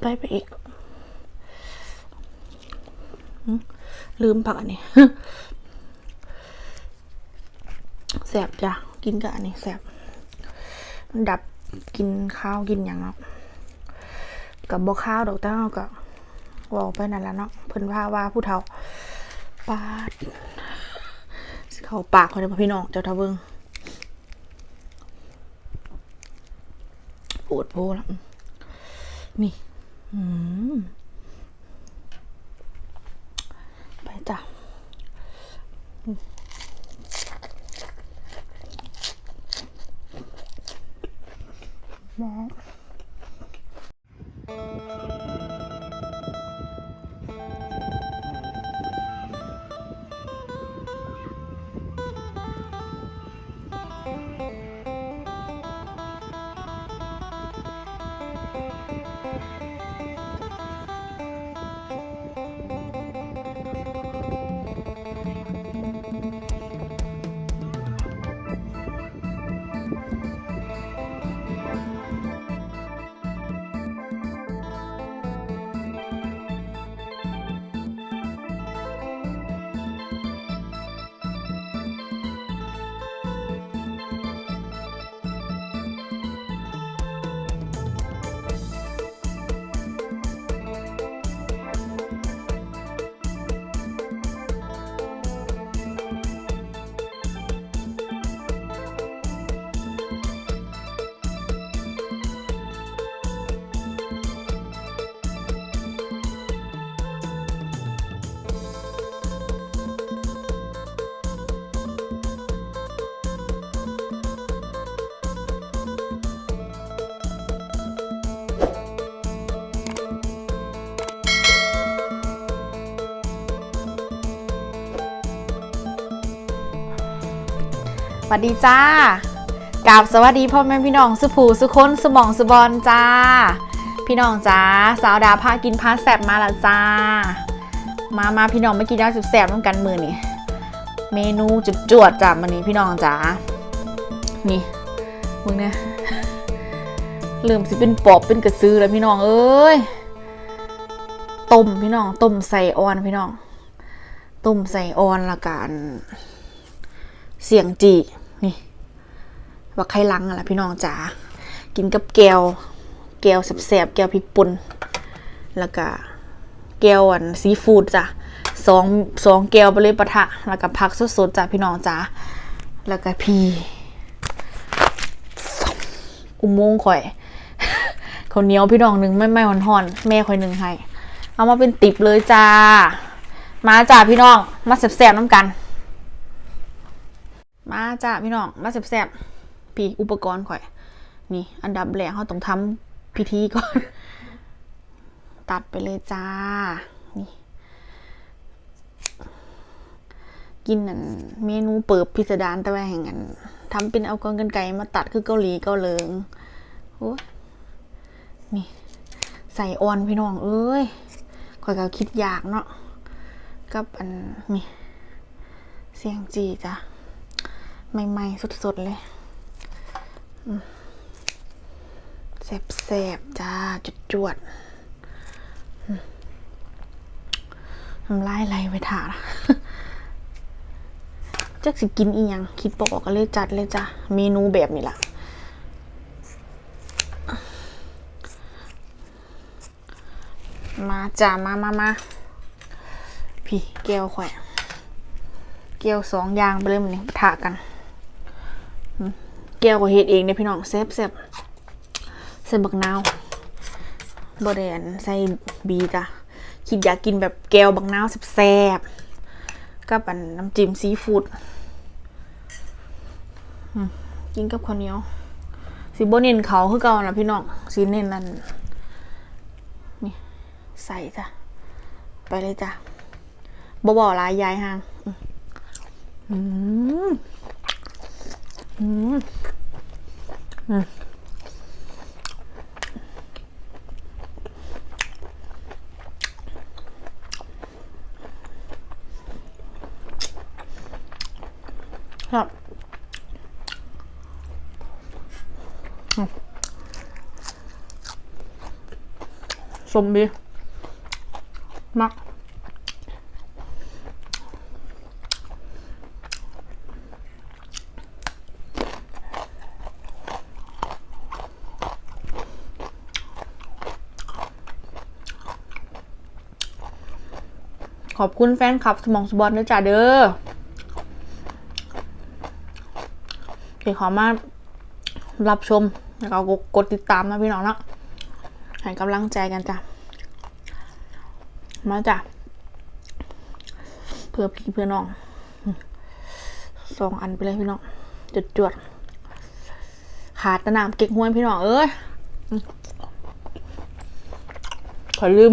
ไปไปอีก ลืมผักอันนี้แสบจ้ะ กินกับอันนี้แสบมันดับกินข้าวกินอย่างเนาะกับบ่ข้าวดอกเต้าก็เว่าไปนั่นแหละเนาะเพิ่นว่าว่าผู้เฒ่าปาดเข้าปากเขาเด้อพี่น้องเจ้าทะเบิงปวดโพแล้วนี่ อืมไป วัสดีจ้ากราบสวัสดีพ่อแม่พี่น้องสุผูสุคนสมองสุบอลจ้า พี่น้องจ้าสาวดาพากินพาแซบมาล้วจ้า มามาพี่น้องมากินยาสุดแซบน้ำกันมือนี่เมนูจุดจวดจ้ามันนี้พี่น้องจ้านี่มึงเนี่ยเริ่มสิเป็นปอบเป็นกระซื้อแล้วพี่น้องเอ้ยต้มพี่น้องต้มใส่ออนพี่น้องต้มใส่ออนละกันเสียงจี ว่าไข่ลังอะไรพี่น้องจ๋ากินกับแก้วแก้วแสบๆแก้วพริกป่นแล้วก็แก้วอันซีฟู้ดจ้ะสองสองแก้วไปเลยปะทะแล้วก็ผักสดๆจ้ะพี่น้องจ๋าแล้วก็พีอุโมงค์ข่อยเขาเหนียวพี่น้องหนึ่งไม่ไม่ห่อนแม่ข่อยหนึ่งให้ เอามาเป็นติบเลยจ้า มาจ้าพี่น้อง มาแสบๆน้ำกัน มาจ้าพี่น้อง มาแซ่บๆ พี่อุปกรณ์ข่อย นี่ อันดับแรกเขาต้องทำพิธีก่อน ตัดไปเลยจ้า นี่ กินนั่นเมนูเปิบพิสดารแต่ว่าแห่งอันทำเป็นเอากรรกันไก่มาตัดคือเกาหลีเกาเหลิงโอ้นี่ ใส่ออนพี่น้อง เอ้ยข่อยก็คิดยากเนาะกับอันนี่เสียงจีจ้ะใหม่ๆสดๆเลย แสบๆจ้าจุดจวดๆอืมน้ำลายไหลไปถ่าละจักสิกินอีหยังคิดบอกก็เลยจัดเลยจ้ะเมนูแบบนี้ล่ะมาจ้ามามามาพี่แก้วแข่อยแก้วสองอย่างไปเลยมันนี่ถากัน แก้วก็เฮ็ดเองเนี่ยพี่น้องแซ่บแซ่บใส่บักนาวบไดนใส่บีจ้ะคิดอยากกินแบบแก้วบักนาวแซ่บๆกับอันน้ำจิ้มซีฟู้ดกินกับข้าวเหนียวสีโบเน้นเขาคือเก่านะพี่น้องสีเน้นนั่นนี่ใส่จ้ะไปเลยจ้ะบ่บ่ลายยายห่างอืม ครับสมดีมัก ขอบคุณแฟนคลับสมองสบอลด้วยจ้าเด้อเดี๋ยวขอมารับชม แล้วก็กดติดตามนะพี่น้องนะให้กำลังใจกันจ้ะ มาจ้ะ เพื่อพี่เพื่อน้องสองอันไปเลยพี่น้องจดจวดขาดตะนามเก๊กฮวยพี่น้อง เอ้ยขอลืม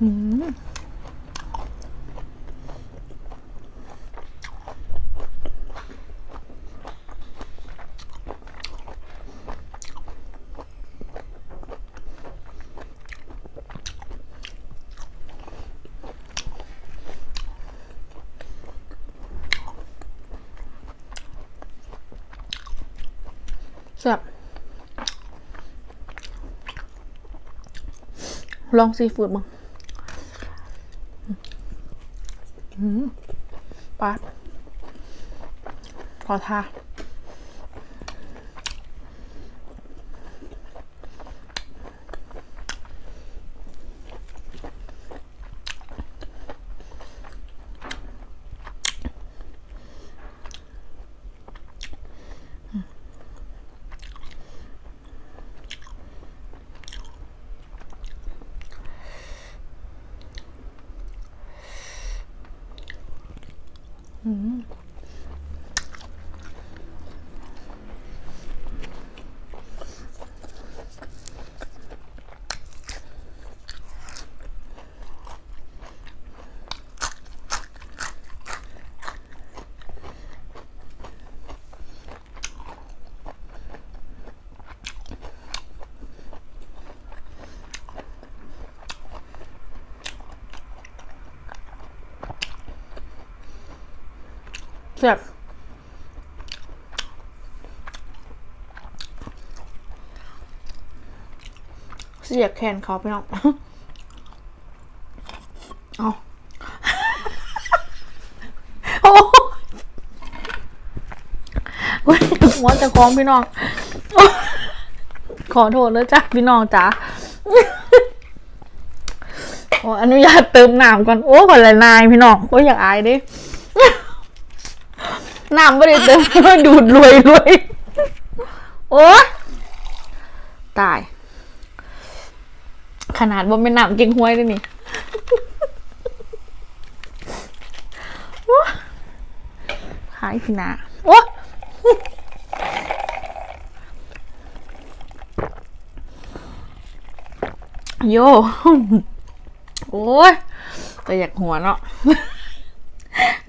แซ่บลองซีฟู้ดมั้งอืม ปาดขอทา 嗯。 แซ่บเสียบแขนเขาไปน้องเอาโอ้เว้ยหัวจะคล้องพี่น้อง ขอโทษเลยจ้ะพี่น้องจ๋าขออนุญาตเติมน้ำก่อน โอ้ก่อนละนายพี่น้อง โอ้ยอยากอายดิ น้ำไม่ได้เติม ดูดรวยรวยโอ้ตาย ขนาดว่าเป็นน้ำเก่งห้วยด้วยนี่โอ้หายพี่นาโอ้โย โอ้ยแต่อยากหัวเนาะ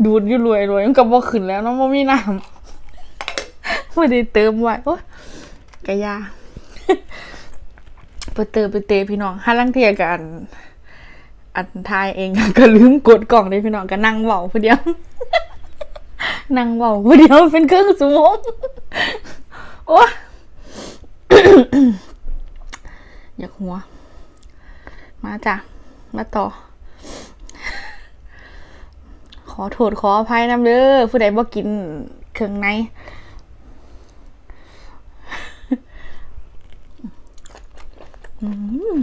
ดูดอยู่รวยรวยมันก็บ่ขึ้นแล้วเนาะบ่มีน้ำไม่ได้เติมไว้โอ้ยกะยาไปเติมไปเตะพี่น้องห้าลังเทียกันอันทายเองก็ลืมกดกล่องเลยพี่น้องก็นั่งเว้าผู้เดียว นั่งเว้าผู้เดียวเป็นเครื่องสมองโอ้ยอยากหัว มาจ้ะ มาต่อ ขอโทษขออภัยนำเด้อผู้ใดบ่กินเครื่องในอืม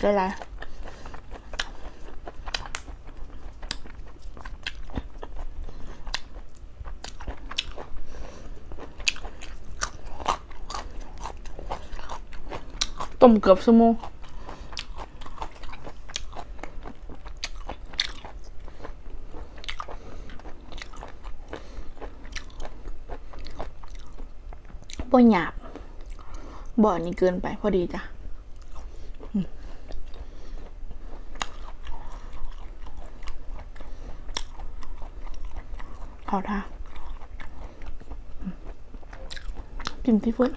ได้ไรต้มเกือบชั่วโมง บ่หยาบบ่อนนี้เกินไปพอดีจ้ะอืมขอท่ากินที่ฟุต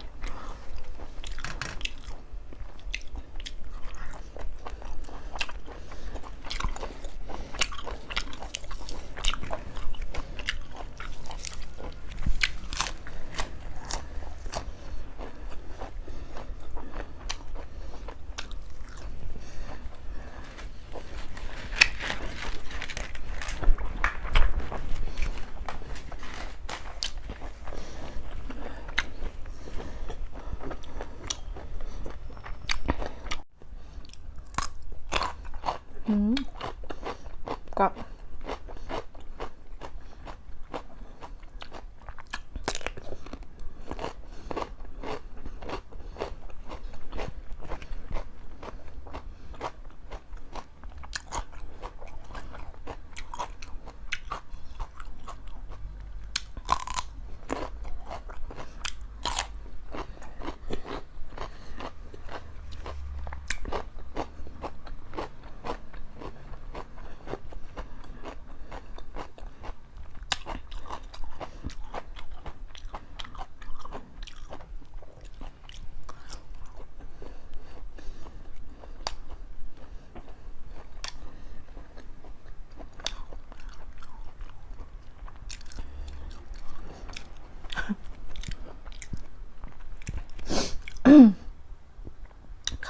กับ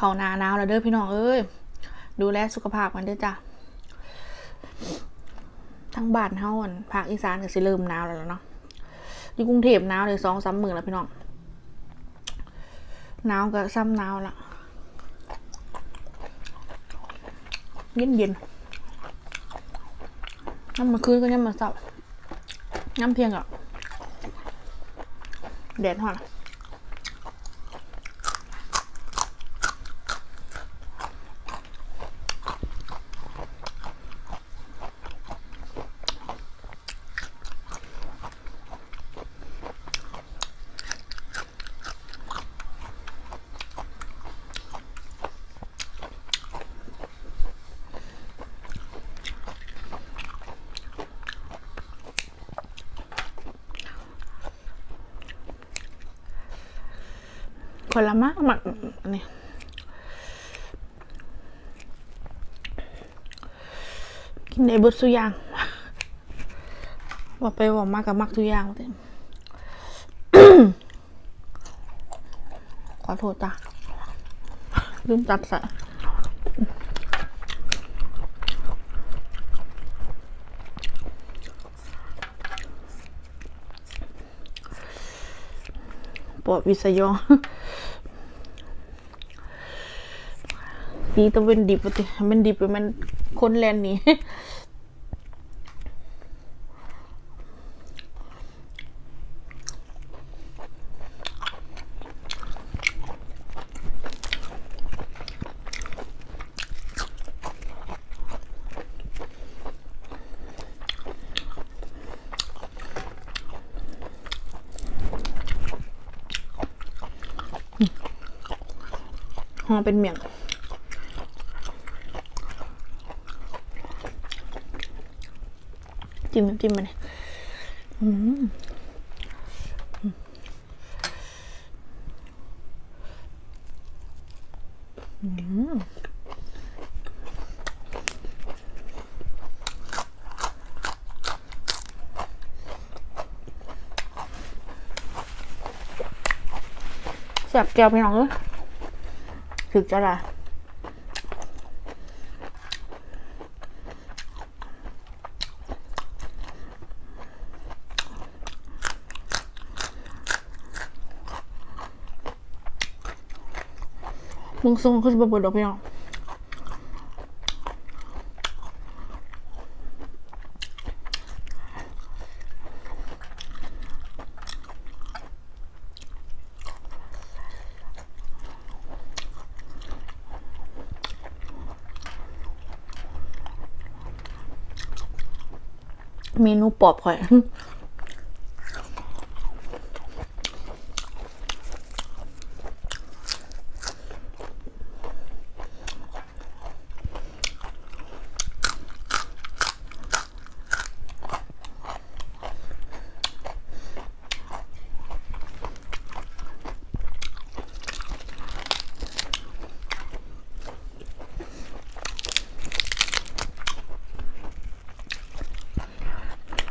เขานาหนาวแล้วเด้อพี่น้องเอ้ยดูแลสุขภาพกันเด้อจ้ะทั้งบ้านเฮาอันภาคอีสานก็สิเริ่มหนาวแล้วเนาะอยู่กรุงเทพหนาวเลยสองสามหมื้อแล้วพี่น้องหนาวก็ซ้ำหนาวละเย็นเย็นน้ำมาคืนก็ยังมาเศร้าน้ำเพียงอะแดดฮอด ละมากหมักนนี้กินในเบดสุอยางว่าไปว่ามากกับมักทุกอย่างเต็มขอโทษจ้ะลืมตัดสะปวดวิสยอ งดีต้องเป็นดิบปะติมันดิบมันคนแลนนี่ห่อเป็นเมียง จิ้มน้ำจิ้มมาเนี่ยแซ่บแก้วพี่น้องเอ้ยถึกจะละ มึงทรงเขาจะมาเปิดดอกพี่น้องเมนูปอบข่อย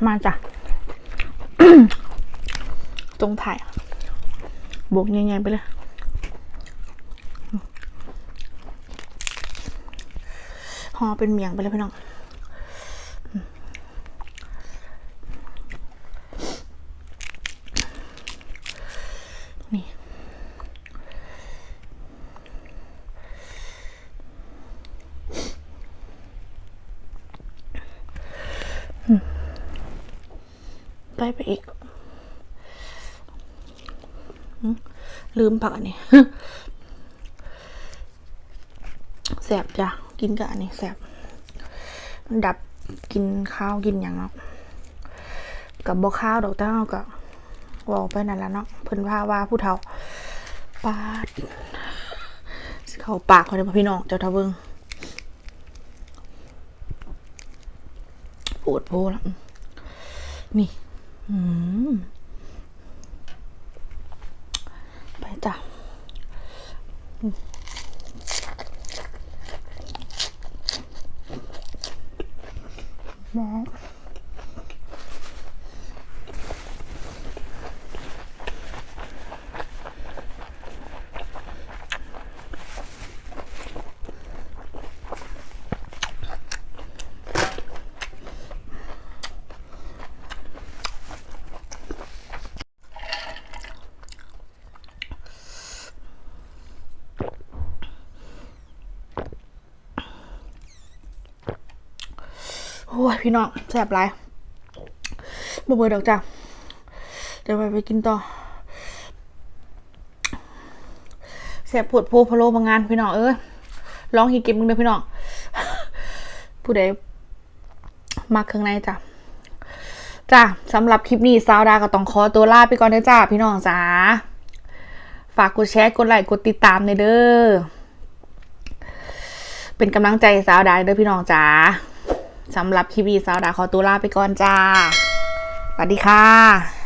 มาจ้ะจงถ่ายบวกง่ายๆไปเลยห่อเป็นเมียงไปเลยพี่น้อง ไปอีก ลืมผักอันนี้แสบจ้ะ กินกับอันนี้แสบดับกินข้าวกินอย่างเนาะกับบ่ข้าวดอกเต้ากับวอกไปนั่นแหละเนาะเพิ่นว่าว่าผู้เฒ่าปาดเขาปากเขาเด้อพ่อพี่น้องเจ้าทะเบิงปวดโพแล้วนี่ อืมไปจ้ โอ้ยพี่น้องแสบไรบ่เบื่อดอกจ้ะเดี๋ยวไปไปกินต่อแสบปวดโพพะโลบางงานพี่น้องเอ้ยร้องฮีเก็บมึงเด้อพี่น้องผู้ใดมาเครื่องในจ้ะจ้ะสำหรับคลิปนี้ซาวดาก็ต้องขอตัวลาไปก่อนนะจ้าพี่น้องจ้าฝากกดแชร์กดไลค์กดติดตามในเด้อเป็นกำลังใจสาวดาเด้อพี่น้องจ้า สำหรับคลิปนี้สาวดาขอตัวลาไปก่อนจ้าสวัสดีค่ะ